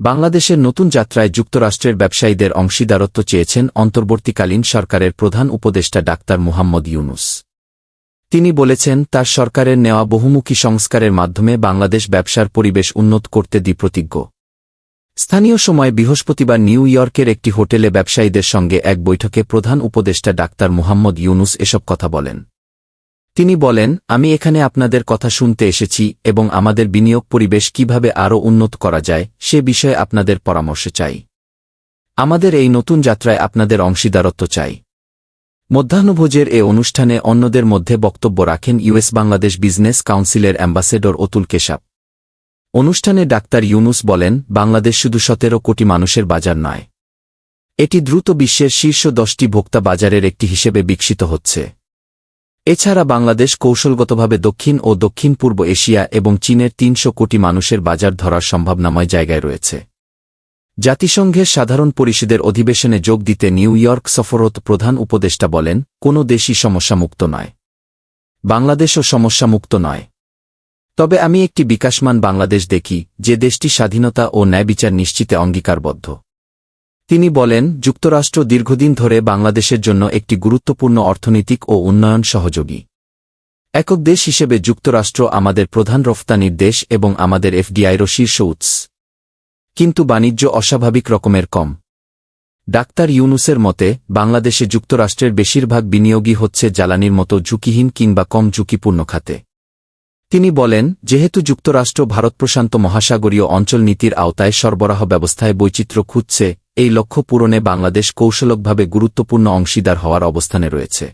বাংলাদেশের নতুন যাত্রায় যুক্তরাষ্ট্রের ব্যবসায়ীদের অংশীদারত্ব চেয়েছেন অন্তর্বর্তীকালীন সরকারের প্রধান উপদেষ্টা ডাক্তার মুহাম্মদ ইউনুস। তিনি বলেছেন, তার সরকারের নেওয়া বহুমুখী সংস্কারের মাধ্যমে বাংলাদেশ ব্যবসার পরিবেশ উন্নত করতে দ্বিপ্রতিজ্ঞ। স্থানীয় সময় বৃহস্পতিবার নিউ ইয়র্কের একটি হোটেলে ব্যবসায়ীদের সঙ্গে এক বৈঠকে প্রধান উপদেষ্টা ডাক্তার মুহাম্মদ ইউনুস এসব কথা বলেন। তিনি বলেন, আমি এখানে আপনাদের কথা শুনতে এসেছি এবং আমাদের বিনিয়োগ পরিবেশ কীভাবে আরও উন্নত করা যায়, সে বিষয়ে আপনাদের পরামর্শ চাই। আমাদের এই নতুন যাত্রায় আপনাদের অংশীদারত্ব চাই। মধ্যাহ্নভোজের এ অনুষ্ঠানে অন্যদের মধ্যে বক্তব্য রাখেন ইউএস বাংলাদেশ বিজনেস কাউন্সিলের অ্যাম্বাসেডর অতুল কেশাপ অনুষ্ঠানে ডাক্তার ইউনুস বলেন, বাংলাদেশ শুধু সতেরো কোটি মানুষের বাজার নয়। এটি দ্রুত বিশ্বের শীর্ষ দশটি ভোক্তা বাজারের একটি হিসেবে বিকশিত হচ্ছে। এছাড়া বাংলাদেশ কৌশলগতভাবে দক্ষিণ ও দক্ষিণ পূর্ব এশিয়া এবং চীনের তিনশো কোটি মানুষের বাজার ধরার সম্ভাবনাময় জায়গায় রয়েছে। জাতিসংঘের সাধারণ পরিষদের অধিবেশনে যোগ দিতে নিউ ইয়র্ক সফরত প্রধান উপদেষ্টা বলেন, কোনো দেশই সমস্যামুক্ত নয়। বাংলাদেশও সমস্যামুক্ত নয়। তবে আমি একটি বিকাশমান বাংলাদেশ দেখি, যে দেশটি স্বাধীনতা ও ন্যায়বিচার নিশ্চিতে অঙ্গীকারবদ্ধ। তিনি বলেন, যুক্তরাষ্ট্র দীর্ঘদিন ধরে বাংলাদেশের জন্য একটি গুরুত্বপূর্ণ অর্থনৈতিক ও উন্নয়ন সহযোগী। একক দেশ হিসেবে যুক্তরাষ্ট্র আমাদের প্রধান রফতানির দেশ এবং আমাদের এফডিআইরও শীর্ষ উৎস। কিন্তু বাণিজ্য অস্বাভাবিক রকমের কম। ডাক্তার ইউনুসের মতে, বাংলাদেশে যুক্তরাষ্ট্রের বেশিরভাগ বিনিয়োগই হচ্ছে জ্বালানির মতো ঝুঁকিহীন কিংবা কম ঝুঁকিপূর্ণ খাতে। তিনি বলেন, যেহেতু যুক্তরাষ্ট্র ভারত প্রশান্ত মহাসাগরীয় অঞ্চল নীতির আওতায় সরবরাহ ব্যবস্থায় বৈচিত্র্য খুঁজছে এই লক্ষ্য পূরণে বাংলাদেশ কৌশলকভাবে গুরুত্বপূর্ণ অংশীদার হওয়ার অবস্থানে রয়েছে।